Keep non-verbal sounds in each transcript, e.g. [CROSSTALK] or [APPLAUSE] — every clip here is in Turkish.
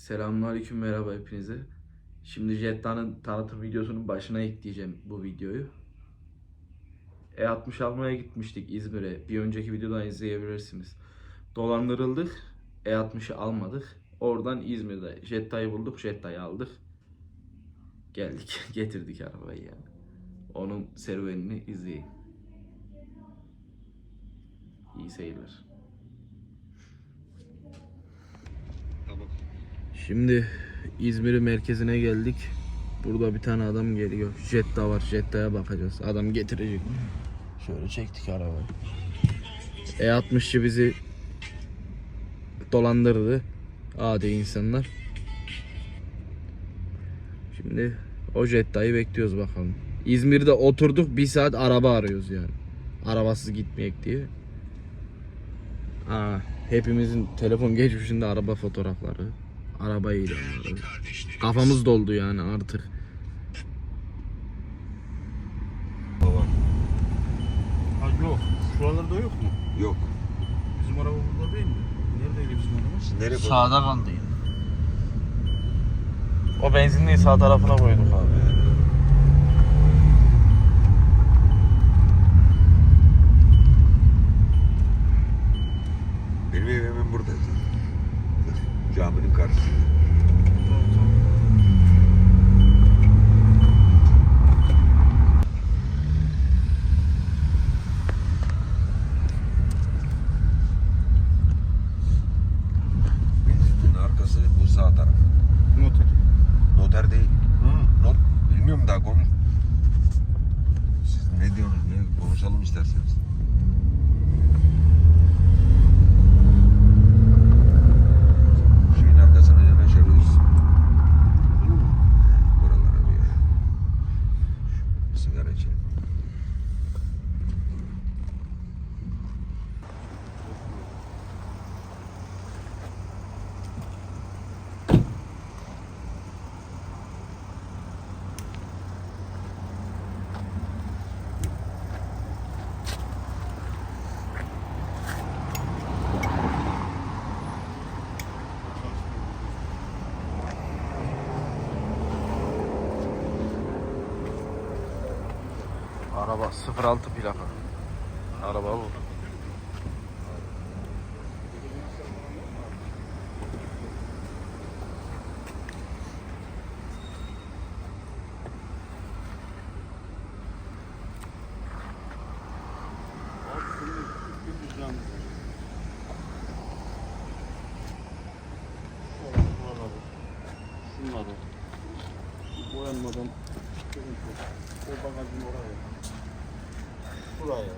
Selamünaleyküm merhaba hepinize. Şimdi Jetta'nın tanıtım videosunun başına ekleyeceğim bu videoyu. E60 almaya gitmiştik İzmir'e. Bir önceki videodan izleyebilirsiniz. Dolandırıldık. E60'ı almadık. Oradan İzmir'de Jetta'yı bulduk. Jetta'yı aldık. Geldik. [LAUGHS] Getirdik arabayı yani. Onun serüvenini izleyin. İyi seyirler. Şimdi İzmir'in merkezine geldik. Burada bir tane adam geliyor. Jetta var. Jetta'ya bakacağız. Adam getirecek. Şöyle çektik arabayı. E60'cı bizi dolandırdı. Adi insanlar. Şimdi o Jetta'yı bekliyoruz bakalım. İzmir'de oturduk bir saat araba arıyoruz yani. Arabasız gitmeyek diye. Aa, hepimizin telefon geçmişinde araba fotoğrafları. Araba ilanları. Kafamız doldu yani artık. Ha yok. Şuralarda yok mu? Yok. Bizim araba burada değil mi? Neredeydi bizim araba? Nereye koydun? Sağda kaldı O benzinliği sağ tarafına koyduk abi. Benim evim hemen burada. Caminin karşısında. Tamam tamam. Benzinin arkası bu sağ taraf. Noter. Noter değil. Ha. Not bilmiyorum daha konuş. Siz ne diyorsunuz? Ne konuşalım isterseniz. Şeyin arkasına yanaşırız. Buralara bir yere. Şu Sigara içelim. Araba 06 plaka. Araba bu. Boyanmadan. O bagajın oraya. Buraya.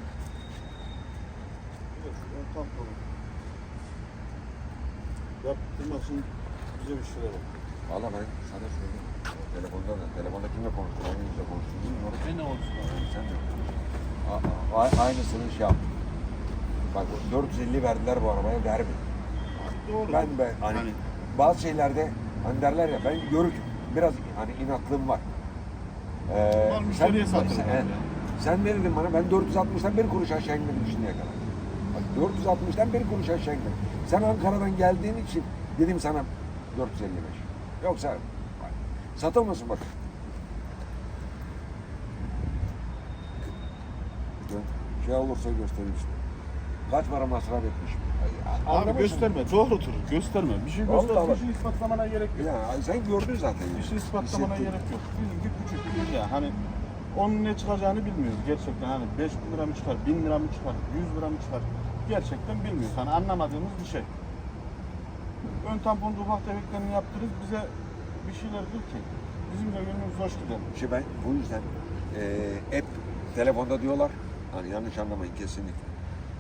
Bir de şu ön tamponu. Yaptırmak için bize bir şeyler yap. Valla ben sana söyleyeyim. Telefonda da. Telefonda kimle konuştun? Hangi yüzle konuştun bilmiyorum. Ben ne olsun abi? Sen de. A- aynısını şey yap. Bak 450 verdiler bu arabaya derbi. Doğru. Ben be hani, Hani- bazı şeylerde hani derler ya ben yörüküm. Biraz hani inatlığım var. Ee, Bunlar müşteriye satılır yani. Sen ne dedin bana? Ben 460'dan bir kuruş aşağı inmedim şimdiye kadar. Bak 460'dan bir kuruş aşağı inmedim. Sen Ankara'dan geldiğin için dedim sana 455. Yoksa bak, satılmasın bak. Şey olursa göstereyim işte. Kaç para masraf etmişim. Abi Anlamışsın. gösterme, doğrudur. Gösterme. Bir şey Vallahi göster, bak. bir şey ispatlamana gerek yok. Ya sen gördün zaten. Bir şey ispatlamana gerek yok. Bizimki küçük bir ya. Hani onun ne çıkacağını bilmiyoruz gerçekten. Hani 5 bin lira mı çıkar, 1000 lira mı çıkar, 100 lira mı çıkar? Gerçekten bilmiyoruz. Hani anlamadığımız bir şey. Ön tampon ufak tefeklerini yaptırırız. Bize bir şeylerdir ki bizim de gönlümüz hoş gider. İşte ben bu yüzden eee hep telefonda diyorlar. Hani yanlış anlamayın kesinlikle.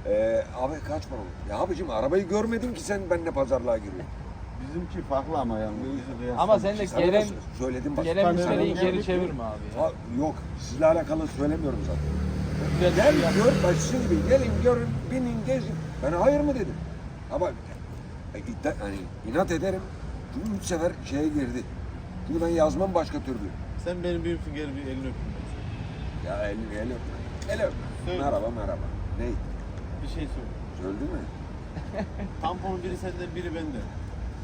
Eee abi kaç para oldu? Ya abicim arabayı görmedim ki sen benimle pazarlığa giriyorsun. Bizimki farklı ama yani. Ama sen de gelen sö- söyledim bak. gelen müşteriyi geri çevirme abi ya. Yok sizle alakalı söylemiyorum zaten. Gel bir şey bak sizin gibi gelin görün binin gezin. Ben hayır mı dedim. Ama e, iddia, hani inat ederim. Çünkü üç sefer şeye girdi. Çünkü ben yazmam başka türlü. Sen benim bir geri bir elini öpün. Ya el, el öpme. El. Söyle. Merhaba merhaba. Ne? Bir şey söyle. Söyledi mi? Tampon biri senden biri benden.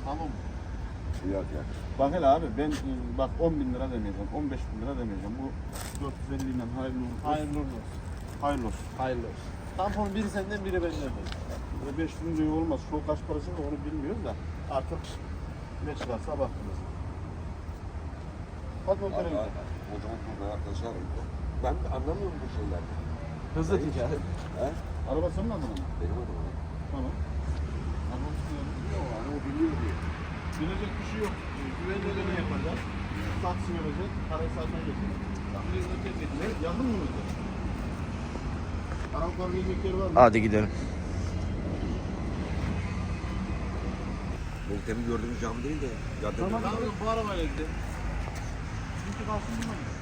Tamam mı? Yok yok. Bak hele abi ben e, bak 10 bin lira demeyeceğim, 15 bin lira demeyeceğim. Bu 450 ile hayırlı olsun. Hayırlı olsun. Hayırlı olsun. Hayırlı olsun. Tampon biri senden biri benden. Ve 5 bin lira olmaz. Şu kaç parası da onu bilmiyoruz da artık ne çıkarsa baktınız. Hadi O zaman burada yaklaşalım. Ben anlamıyorum bu şeylerden. Hızlı ticaret. Araba senin adına mı? Benim adıma. Tamam. Biliyor diye. Bilecek bir şey yok. Güvenli ödeme yapacak. Taksi verecek. Parayı zaten getirecek. Birini terk edecek. Yakın mı bize? Araplar gelecek yer var mı? Hadi gidelim. Bu demin gördüğümüz cam değil de. Tamam abi bu arabayla gidelim. Çünkü kalsın bunlar.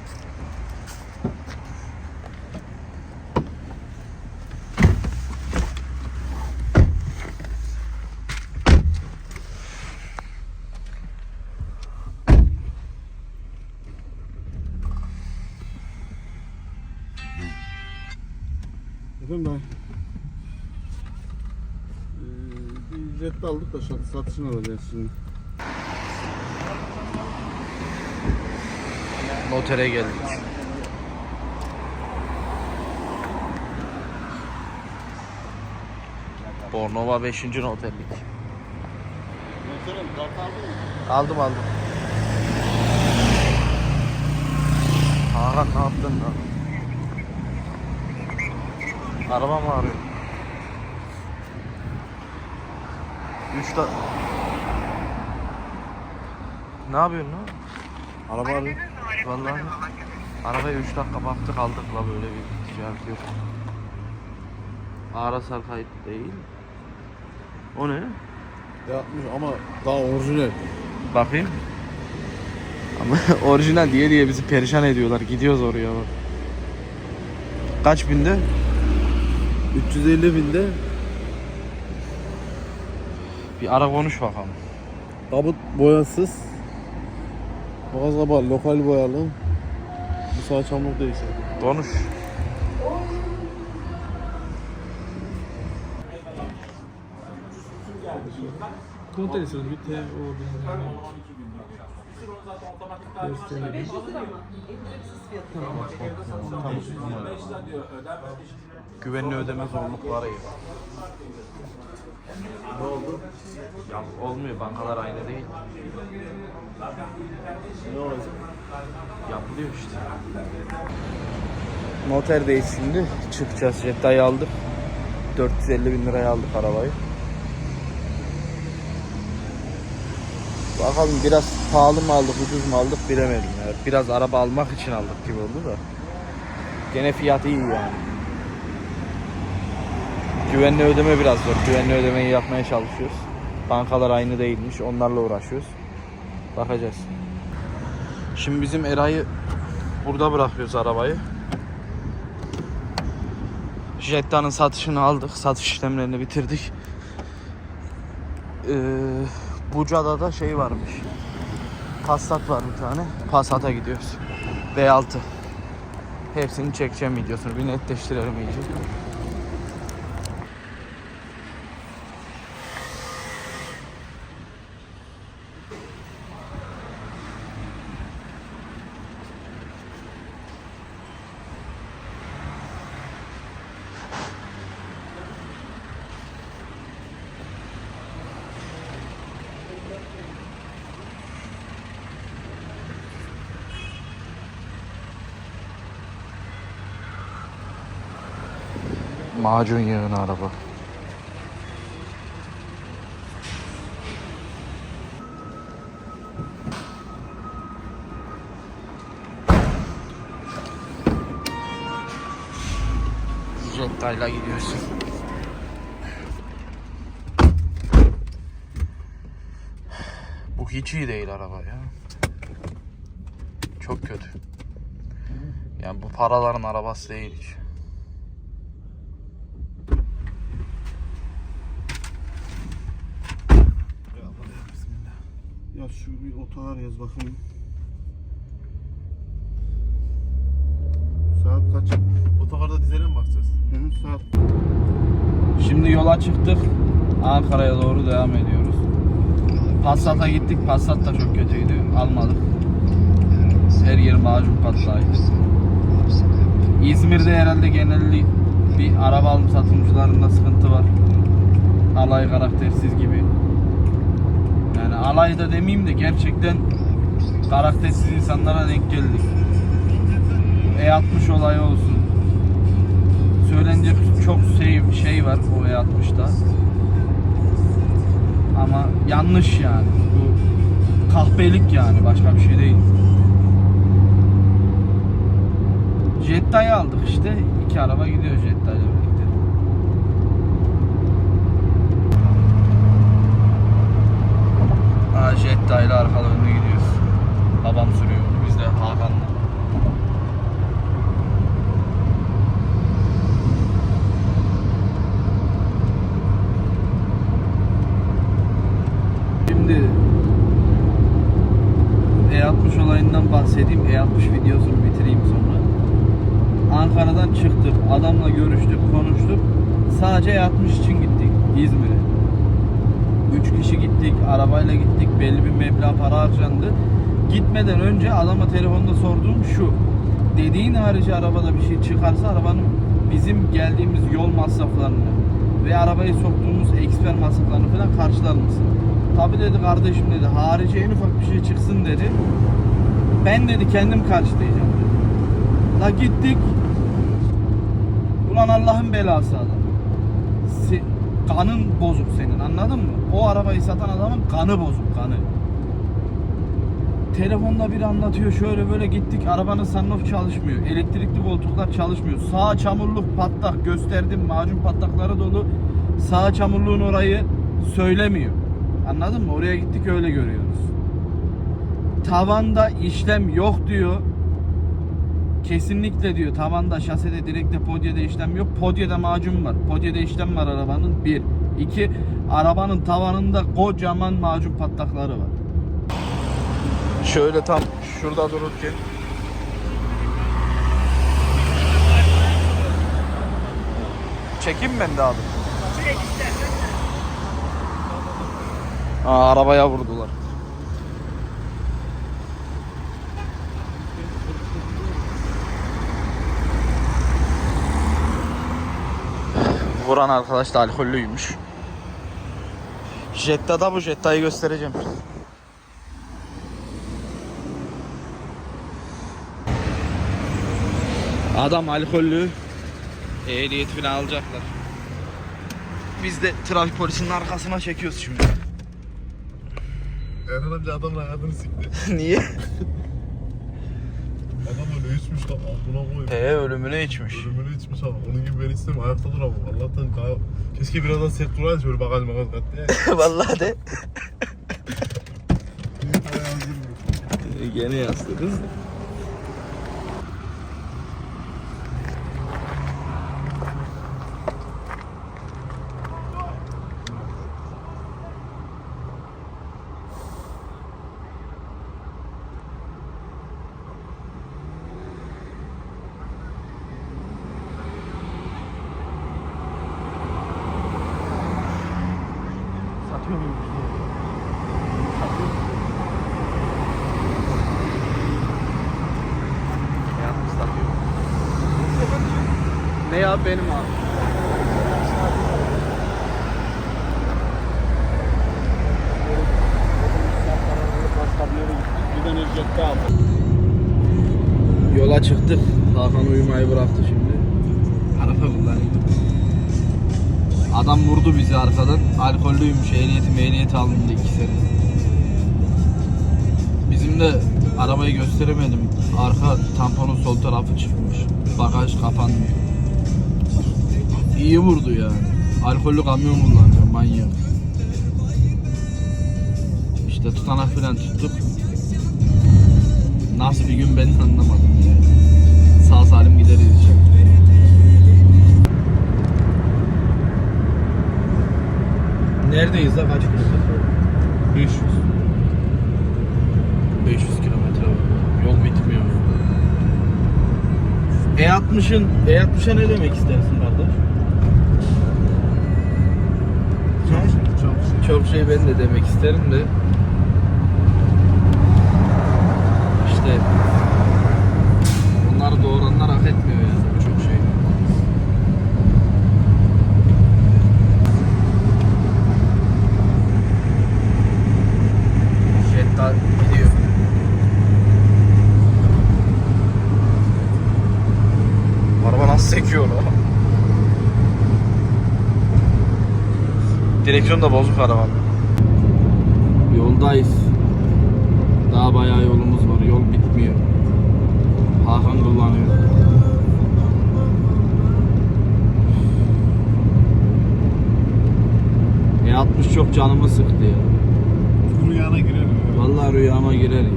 Efendim ben ee, bir jet aldık da sat- satışını alacağız şimdi. Notere geldik. Bornova 5. noterlik. Mesela kart aldın mı? Aldım aldım. Hakan ne yaptın lan? Araba mı arıyor? Üç da... Ne yapıyorsun lan? Araba arıyor. Vallahi arabaya 3 dakika baktık aldık la böyle bir ticaret yok. Arasal kayıt değil. O ne? Yapmış ama daha orijinal. Bakayım. Ama [LAUGHS] orijinal diye diye bizi perişan ediyorlar. Gidiyoruz oraya bak. Kaç binde? 350 binde Bir ara konuş bakalım. kabut boyasız. Boğaz kabağı lokal boyalı. Bu sağ çamur değilse. Konuş. Kontrol ediyoruz bir T o Güvenli ödeme zorlukları. Ne oldu? Ya olmuyor bankalar aynı değil. Ne olacak? Yapılıyor işte. Noterdeyiz şimdi. Çıkacağız. Jetta'yı aldık. 450 bin liraya aldık arabayı. Bakalım biraz pahalı mı aldık, ucuz mu aldık bilemedim ya. Biraz araba almak için aldık gibi oldu da. Gene fiyat iyi yani. Güvenli ödeme biraz zor. Güvenli ödemeyi yapmaya çalışıyoruz. Bankalar aynı değilmiş. Onlarla uğraşıyoruz. Bakacağız. Şimdi bizim Eray'ı burada bırakıyoruz arabayı. Jetta'nın satışını aldık. Satış işlemlerini bitirdik. Ee, Buca'da da şey varmış. Passat var bir tane. Passat'a gidiyoruz. B6. Hepsini çekeceğim videosunu. Bir netleştirelim iyice. Macun yığını araba. Jetta'yla gidiyorsun. Bu hiç iyi değil araba ya. Çok kötü. Yani bu paraların arabası değil hiç. Ya şu bir otogar yaz bakayım. Saat kaç? Otogarda dizele mi bakacağız? Hı hı, saat. Şimdi yola çıktık. Ankara'ya doğru devam ediyoruz. Passat'a gittik. Passat da çok kötüydü. Almadık. Her yer macun patlaydı. İzmir'de herhalde genelde bir araba alım satımcılarında sıkıntı var. Alay karaktersiz gibi. Yani alay da demeyeyim de gerçekten karaktersiz insanlara denk geldik. E60 olayı olsun. Söylenecek çok şey, şey var o E60'da. Ama yanlış yani. Bu kahpelik yani başka bir şey değil. Jetta'yı aldık işte. İki araba gidiyor Jetta'yla birlikte. Aa, Jetta'yla arkalı önüne gidiyoruz. Babam sürüyor. Biz de Hakan'la. Şimdi E60 olayından bahsedeyim. E60 videosunu bitireyim sonra. Ankara'dan çıktık. Adamla görüştük, konuştuk. Sadece E60 için gittik İzmir'e. Üç kişi gittik, arabayla gittik. Belli bir meblağ para harcandı. Gitmeden önce adama telefonda sorduğum şu. Dediğin harici arabada bir şey çıkarsa arabanın bizim geldiğimiz yol masraflarını ve arabayı soktuğumuz eksper masraflarını falan karşılar mısın? Tabi dedi kardeşim dedi harici en ufak bir şey çıksın dedi. Ben dedi kendim karşılayacağım dedi. La gittik. Ulan Allah'ın belası adam. Se- kanın bozuk senin anladın mı? O arabayı satan adamın kanı bozuk kanı. Telefonda bir anlatıyor şöyle böyle gittik arabanın sunroof çalışmıyor. Elektrikli koltuklar çalışmıyor. Sağ çamurluk patlak gösterdim macun patlakları dolu. Sağ çamurluğun orayı söylemiyor. Anladın mı? Oraya gittik öyle görüyoruz. Tavanda işlem yok diyor. Kesinlikle diyor tavanda, şasede, direkte, podyede işlem yok. Podyede macun var. Podyede işlem var arabanın. Bir. İki, arabanın tavanında kocaman macun patlakları var. Şöyle tam şurada dururken Çekim ben de abi. Aa, arabaya vurdular. Vuran arkadaş da alkollüymüş. Jetta'da bu Jetta'yı göstereceğim. Adam alkollü. Ehliyet falan alacaklar. Biz de trafik polisinin arkasına çekiyoruz şimdi. Erhan amca adamın hayatını sikti. [LAUGHS] Niye? Adam öyle içmiş lan buna koyuyor. He ölümüne içmiş. Ölümünü içmiş ama onun gibi ben istemem ayakta duramam. Allah'tan daha... Keşke birazdan sert duraydı şöyle bagaj magaz kat diye. [LAUGHS] Vallahi de. Gene yasladınız. Satıyor muyum? Ne ya benim abi? Yola çıktık. Hakan uyumayı bıraktı şimdi. Adam vurdu bizi arkadan. Alkollüymüş. Ehliyeti mehliyeti alındı iki sene. Bizim de arabayı gösteremedim. Arka tamponun sol tarafı çıkmış. Bagaj kapanmıyor. İyi vurdu yani. Alkollü kamyon kullanacağım manyak. İşte tutanak falan tuttuk. Nasıl bir gün ben anlamadım yani. Sağ salim gideriz Neredeyiz la kaç kilometre? 500. 500 kilometre var. Yol bitmiyor. E60'ın E60'a ne demek istersin kardeş? Çok şey ben de demek isterim de işte bunları doğuranlar hak etmiyor yani çok şey. Jetta gidiyor. Araba nasıl sekiyor lan? Direksiyon da bozuk arabanın. Yoldayız. Daha bayağı yolumuz var. Yol bitmiyor. Hakan kullanıyor. E60 çok canımı sıktı ya. Rüyana girer mi? Vallahi rüyama girer ya.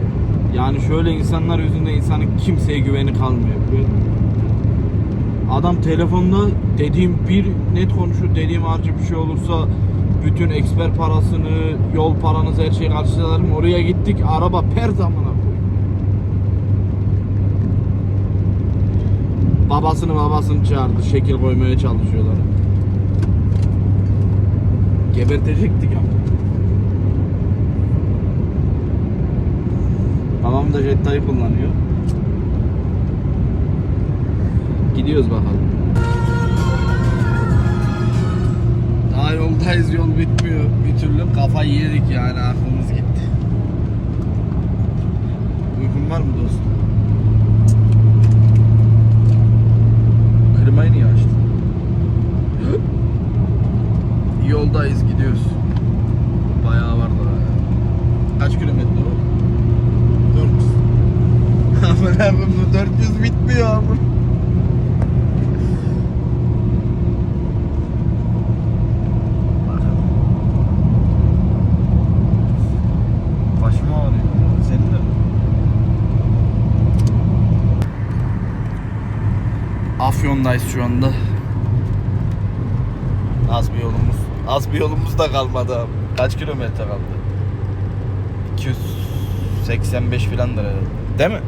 Yani şöyle insanlar yüzünden insanın kimseye güveni kalmıyor. Böyle Adam telefonda dediğim bir net konuşur dediğim harcı bir şey olursa bütün eksper parasını, yol paranızı her şeyi karşılarım. Oraya gittik araba per zamana. Babasını babasını çağırdı. Şekil koymaya çalışıyorlar. Gebertecektik ama. Babam da Jetta'yı kullanıyor. Gidiyoruz bakalım. Daha yoldayız yol bitmiyor. Bir türlü kafayı yedik yani aklımız gitti. Uykun var mı dostum? Klimayı niye açtın? Yoldayız gidiyoruz. Bayağı var daha. Kaç kilometre o? 400. Aman abim bu 400 [LAUGHS] bitmiyor ama. Başım ağrıyor. Senin de mi? Afyon'dayız şu anda. Az bir yolumuz. Az bir yolumuz da kalmadı. Kaç kilometre kaldı? 285 filandır herhalde. Değil mi?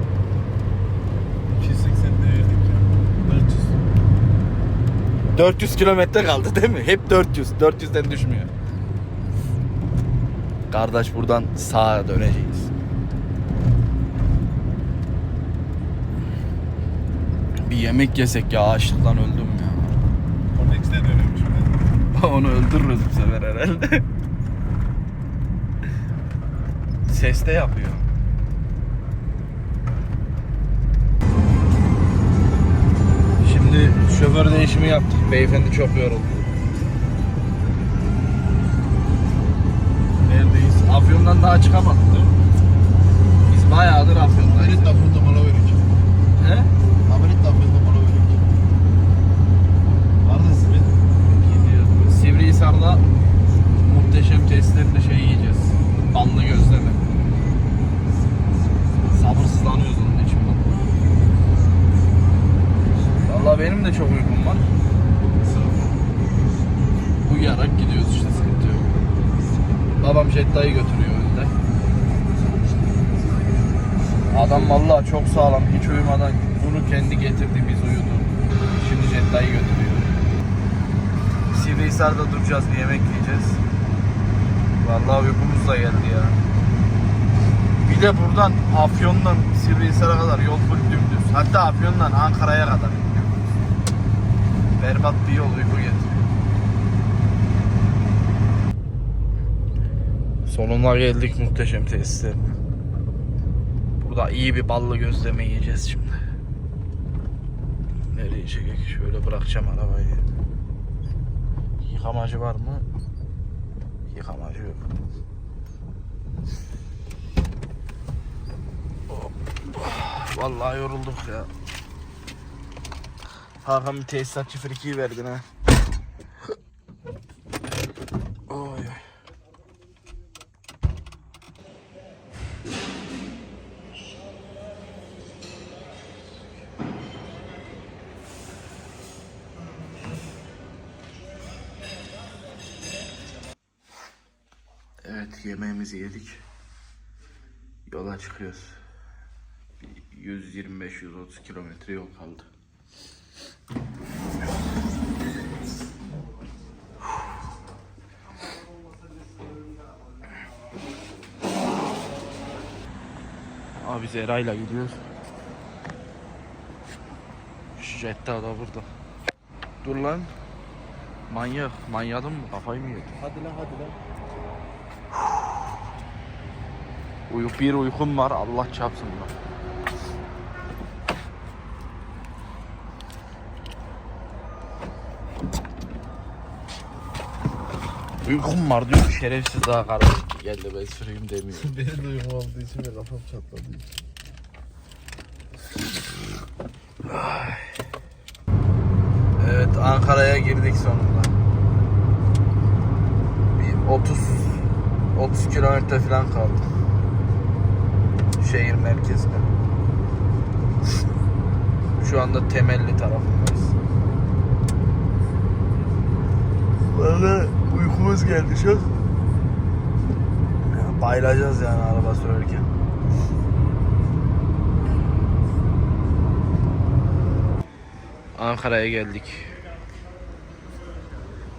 280 değerdik ya. 400. 400 kilometre kaldı değil mi? Hep 400. 400'den düşmüyor. Kardeş buradan sağa döneceğiz. Bir yemek yesek ya açlıktan öldüm ya. Orada ikisi de dönüyormuş. [LAUGHS] Onu öldürürüz bu sefer herhalde. [LAUGHS] Ses de yapıyor. Şimdi şoför değişimi yaptık. Beyefendi çok yoruldu. Neredeyiz? Afyon'dan daha çıkamadık değil mi? Biz bayağıdır Afyon'dayız. Haberit Afyon'da mola verik. He? Haberit Afyon'da mola verik. Var da sizin. Gidiyoruz. Sivrihisar'da muhteşem tesislerinde şey yiyeceğiz. Ballı gözleme. Sabırsızlanıyoruz onun için bak. Valla benim de çok uykum var. Uyuyarak gidiyoruz işte sıkıntı yok. Babam Jetta'yı götürüyor önde. Adam vallahi çok sağlam hiç uyumadan bunu kendi getirdi biz uyuduk. Şimdi Jetta'yı götürüyor. Sivrihisar'da duracağız bir yemek yiyeceğiz. Vallahi uykumuz da geldi ya. Bir de buradan Afyon'dan Sivrihisar'a kadar yol full dümdüz. Hatta Afyon'dan Ankara'ya kadar. Berbat bir yol uyku getiriyor. Sonuna geldik muhteşem tesislerine. Burada iyi bir ballı gözleme yiyeceğiz şimdi. Nereye çekek? Şöyle bırakacağım arabayı. Yıkamacı var mı? Yıkamacı yok. Hop. Vallahi yorulduk ya. Hakan bir tesisatçı frikiyi verdin ha. yemeğimizi yedik. Yola çıkıyoruz. 125-130 kilometre yol kaldı. Abi Zera'yla gidiyoruz. Şu Jetta da burada. Dur lan. Manyak. Manyadın mı? Kafayı mı yedin? Hadi lan hadi lan. Uyku, bir uykum var. Allah çarpsın lan. Uykum var diyor. Şerefsiz daha kardeş geldi ben süreyim demiyor. [LAUGHS] Benim de uyum aldığı için ve kafam çatladı. Evet Ankara'ya girdik sonunda. Bir 30 30 kilometre falan kaldı. Şehir merkezine. Şu anda temelli tarafındayız. Valla uykumuz geldi çok. Bayılacağız yani araba sürerken. Ankara'ya geldik.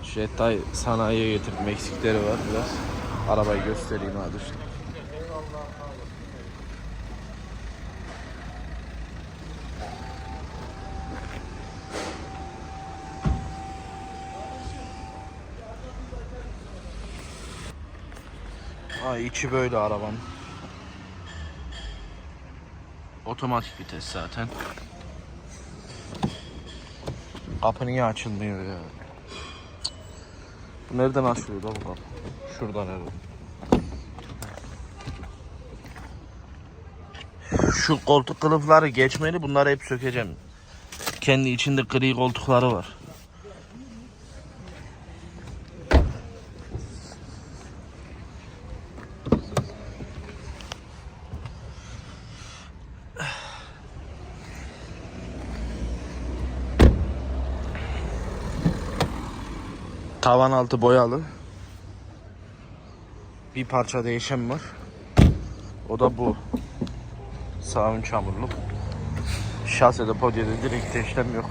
Jettay sanayiye getirdim. Eksikleri var biraz. Arabayı göstereyim hadi. işte. Ay içi böyle arabanın. Otomatik vites zaten. Kapı niye açılmıyor ya? Bu nereden açılıyor da bu kapı? Şuradan herhalde. Şu koltuk kılıfları geçmeli. Bunları hep sökeceğim. Kendi içinde gri koltukları var. Tavan altı boyalı. Bir parça değişen var. O da bu. Sağ ön çamurluk. Şasede podyede direkt işlem yok.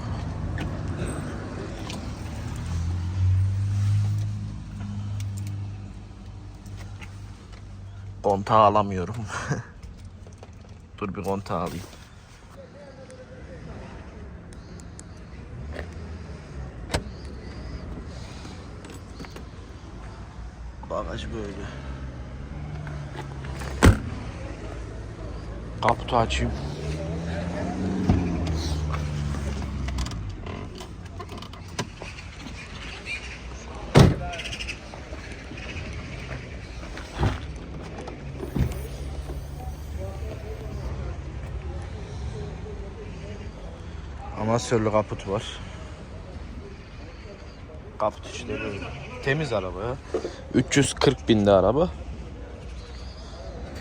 Kontağı alamıyorum. [LAUGHS] Dur bir kontağı alayım. Bagaj böyle. Kaputu açayım. Amasörlü kaput var. Kaput işte. Temiz araba ya. 340 binde araba.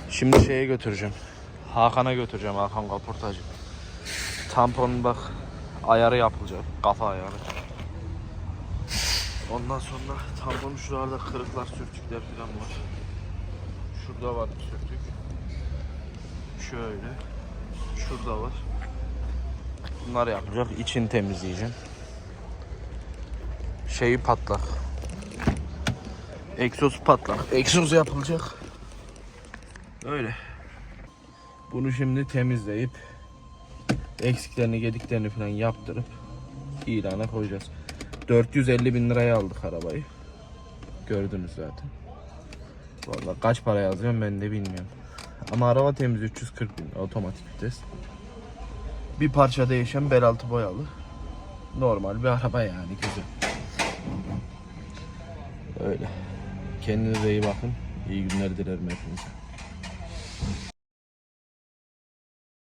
Şimdi şeye götüreceğim. Hakan'a götüreceğim Hakan kaportacı. Tampon bak ayarı yapılacak. Kafa ayarı. Ondan sonra tamponun şuralarda kırıklar, sürtükler falan var. Şurada var bir sürtük. Şöyle. Şurada var. Bunlar yapacak. İçini temizleyeceğim. Şeyi patlak. Egzoz patlak. Egzoz yapılacak. Öyle. Bunu şimdi temizleyip eksiklerini gediklerini falan yaptırıp ilana koyacağız. 450 bin liraya aldık arabayı. Gördünüz zaten. Vallahi kaç para yazıyorum ben de bilmiyorum. Ama araba temiz 340 bin otomatik vites. Bir parça değişen bel altı boyalı. Normal bir araba yani güzel. Öyle. Kendinize iyi bakın. İyi günler dilerim hepinize.